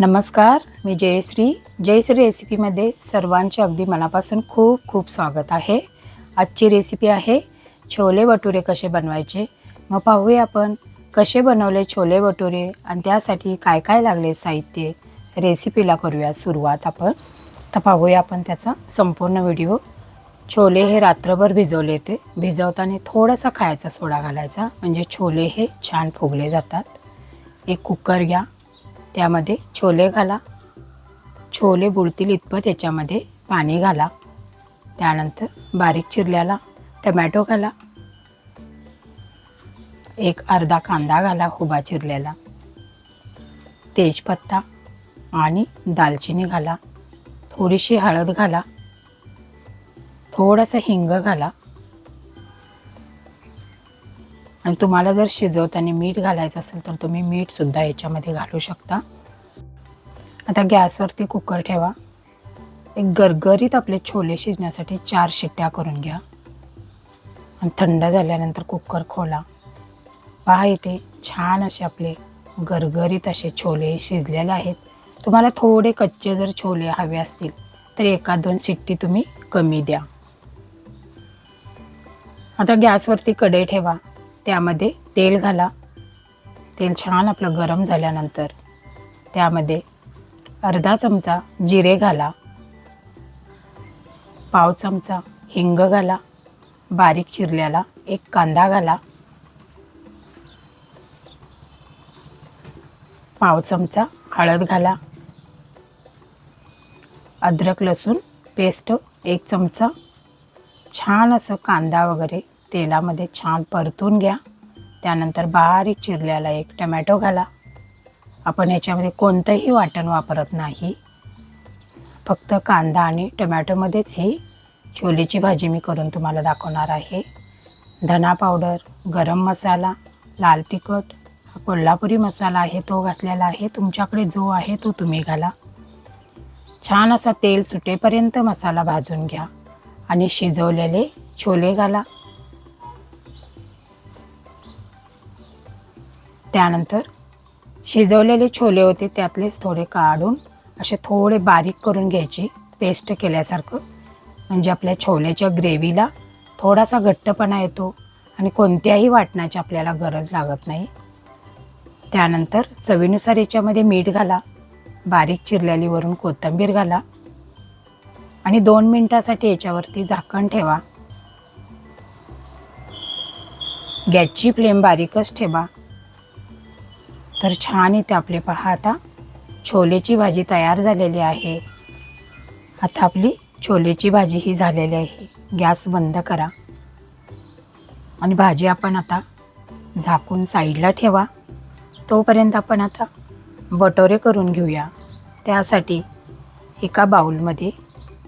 नमस्कार मी जयश्री. जयश्री रेसिपीमध्ये सर्वांचे अगदी मनापासून खूप खूप स्वागत आहे. आजची रेसिपी आहे छोले भटुरे कसे बनवायचे? मग पाहूया आपण कसे बनवले छोले भटुरे आणि त्यासाठी काय काय लागले साहित्य. रेसिपीला करूया सुरुवात आपण. तर पाहूया आपण त्याचा संपूर्ण व्हिडिओ छोले हे रात्रभर भिजवले ते. भिजवताना थोडासा खायचा सोडा घालायचा. म्हणजे छोले हे छान फुगले जातात. एक कुकर घ्या. त्यामध्ये छोले घाला. छोले बुडतील इतपत याच्यामध्ये पाणी घाला. त्यानंतर बारीक चिरल्याला टमॅटो घाला. एक अर्धा कांदा घाला हुबा चिरलेला. तेजपत्ता आणि दालचिनी घाला. थोडीशी हळद घाला. थोडंसं हिंग घाला. आणि तुम्हाला जर शिजवताना मीठ घालायचं असेल तर तुम्ही मीठसुद्धा याच्यामध्ये घालू शकता. आता गॅसवरती कुकर ठेवा. एक गरगरीत आपले छोले शिजण्यासाठी चार शिट्ट्या करून घ्या. आणि थंड झाल्यानंतर कुकर खोला. पहा इथे छान असे आपले गरगरीत असे छोले शिजलेले आहेत. तुम्हाला थोडे कच्चे जर छोले हवे असतील तर एका दोन शिट्टी तुम्ही कमी द्या. आता गॅसवरती कढई ठेवा. त्यामध्ये तेल घाला. तेल छान आपलं गरम झाल्यानंतर त्यामध्ये अर्धा चमचा जिरे घाला. पाव चमचा हिंग घाला. बारीक चिरल्याला एक कांदा घाला. पाव चमचा हळद घाला. अद्रक लसूण पेस्ट एक चमचा. छान असं कांदा वगैरे तेलामध्ये छान परतून घ्या. त्यानंतर बारीक चिरल्याला एक टमॅटो घाला. आपण याच्यामध्ये कोणतंही वाटण वापरत नाही. फक्त कांदा आणि टमॅटोमध्येच ही छोलीची भाजी मी करून तुम्हाला दाखवणार आहे. धना पावडर गरम मसाला लाल तिखट हा कोल्हापुरी मसाला आहे तो घातलेला आहे. तुमच्याकडे जो आहे तो तुम्ही घाला. छान असा तेल सुटेपर्यंत मसाला भाजून घ्या. आणि शिजवलेले छोले घाला. त्यानंतर शिजवलेले छोले होते त्यातलेच थोडे काढून असे थोडे बारीक करून घ्यायचे पेस्ट केल्यासारखं. म्हणजे आपल्या छोल्याच्या ग्रेव्हीला थोडासा घट्टपणा येतो आणि कोणत्याही वाटणाची आपल्याला गरज लागत नाही. त्यानंतर चवीनुसार याच्यामध्ये मीठ घाला बारीक चिरलेली वरून कोथिंबीर घाला आणि दोन मिनटासाठी याच्यावरती झाकण ठेवा. गॅसची फ्लेम बारीकच ठेवा. तर छान इथे आपले पहा आता. छोलेची भाजी तयार झालेली आहे. आता आपली छोलेची भाजी ही झालेली आहे. गॅस बंद करा. आणि भाजी आपण आता झाकून साईडला ठेवा. तोपर्यंत आपण आता बटोरे करून घेऊया. त्यासाठी एका बाऊलमध्ये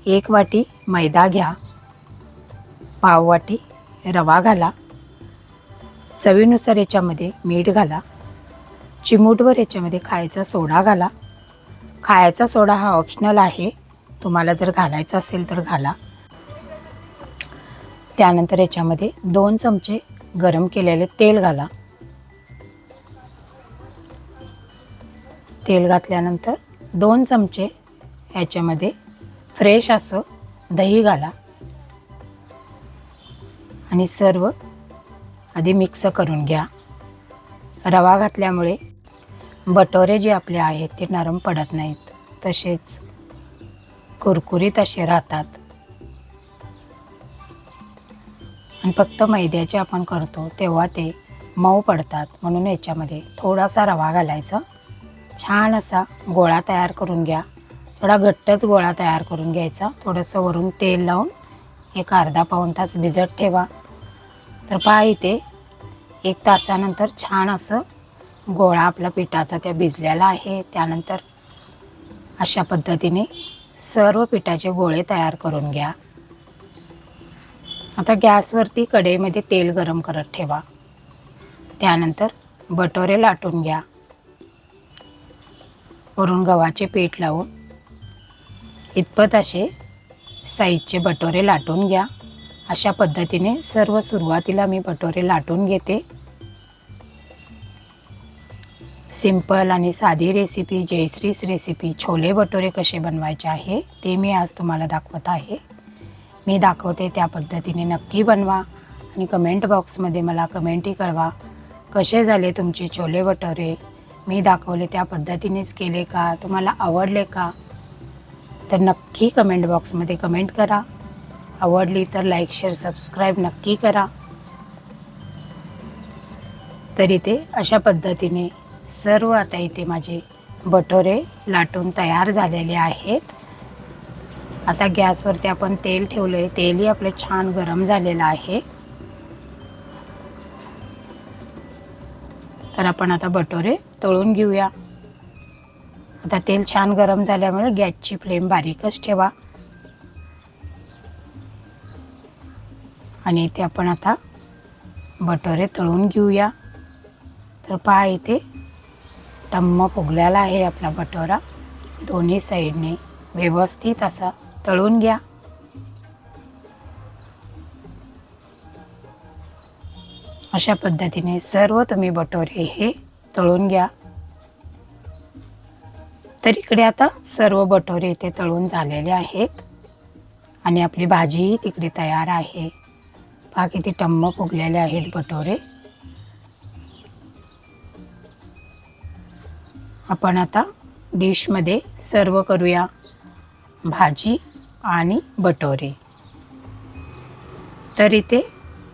एक वाटी मैदा घ्या. पाव वाटी रवा घाला. चवीनुसार याच्यामध्ये मीठ घाला. चिमूटवर याच्यामध्ये खायचा सोडा घाला. खायचा सोडा हा ऑप्शनल आहे. तुम्हाला जर घालायचा असेल तर घाला. त्यानंतर याच्यामध्ये दोन चमचे गरम केलेले तेल घाला. तेल घातल्यानंतर दोन चमचे ह्याच्यामध्ये फ्रेश असं दही घाला. आणि सर्व आधी मिक्स करून घ्या. रवा घातल्यामुळे बटोरे जे आपले आहेत ते नरम पडत नाहीत. तसेच कुरकुरीत असे राहतात. आणि फक्त मैद्याचे आपण करतो तेव्हा ते मऊ पडतात. म्हणून याच्यामध्ये थोडासा रवा घालायचा. छान असा गोळा तयार करून घ्या. थोडा घट्टच गोळा तयार करून घ्यायचा. थोडंसं वरून तेल लावून एक अर्धा पाऊण तास भिजत ठेवा. तर पहा इथे एक तासानंतर छान असं गोळा आपला पिठाचा त्या भिजलेला आहे. त्यानंतर अशा पद्धतीने सर्व पिठाचे गोळे तयार करून घ्या. आता गॅसवरती कढईमध्ये तेल गरम करत ठेवा. त्यानंतर बटोरे लाटून घ्या. वरून गव्हाचे पीठ लावून इतपत असे साईजचे बटोरे लाटून घ्या. अशा पद्धतीने सर्व सुरुवातीला मी बटोरे लाटून घेते. सिंपल आणि साधी रेसिपी जयश्रीस रेसिपी छोले भटुरे कसे बनवायचे आहे ते मी आज तुम्हाला दाखवत आहे. मी दाखवते त्या पद्धतीने नक्की बनवा आणि कमेंट बॉक्समध्ये मला कमेंटही कळवा कसे झाले तुमचे छोले भटुरे मी दाखवले त्या पद्धतीनेच केले का तुम्हाला आवडले का? तर नक्की कमेंट बॉक्समध्ये कमेंट करा. आवडली तर लाईक शेअर सबस्क्राईब नक्की करा. तरी ते अशा पद्धतीने सर्व आता इथे माझे भटोरे लाटून तयार झालेले आहेत. आता गॅसवरती आपण तेल ठेवलं आहे तेलही आपलं छान गरम झालेलं आहे. तर आपण आता भटोरे तळून घेऊया. आता तेल छान गरम झाल्यामुळे गॅसची फ्लेम बारीकच ठेवा. आणि इथे आपण आता बटोरे तळून घेऊया. तर पहा इथे टम्म फुगलेला आहे आपला बटोरा. दोन्ही साईडने व्यवस्थित असा तळून घ्या. अशा पद्धतीने सर्व तुम्ही बटोरे हे तळून घ्या. तर इकडे आता सर्व बटोरे इथे तळून झालेले आहेत. आणि आपली भाजीही तिकडे तयार आहे. पहा किती टम्म फुगलेले आहेत बटोरे. आपण आता डिशमध्ये सर्व करूया भाजी आणि बटोरे. तर इथे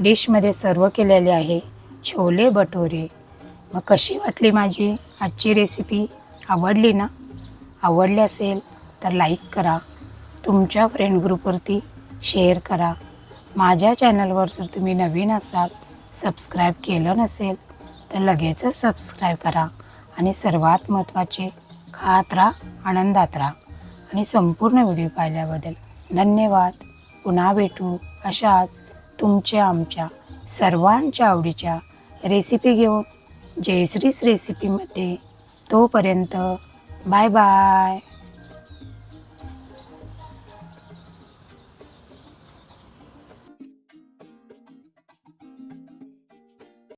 डिशमध्ये सर्व केलेले आहे छोले बटोरे. मग कशी वाटली माझी आजची रेसिपी आवडली ना? आवडली असेल तर लाईक करा. तुमच्या फ्रेंड ग्रुपवरती शेअर करा. माझ्या चॅनलवर जर तुम्ही नवीन असाल सबस्क्राईब केलं नसेल तर लगेचच सबस्क्राईब करा. आणि सर्वात महत्त्वाचे खात राहा आनंदात राहा. आणि संपूर्ण व्हिडिओ पाहिल्याबद्दल धन्यवाद. पुन्हा भेटू अशाच तुमच्या आमच्या सर्वांच्या आवडीच्या रेसिपी घेऊन. जयश्रीस रेसिपीमध्ये तोपर्यंत बाय बाय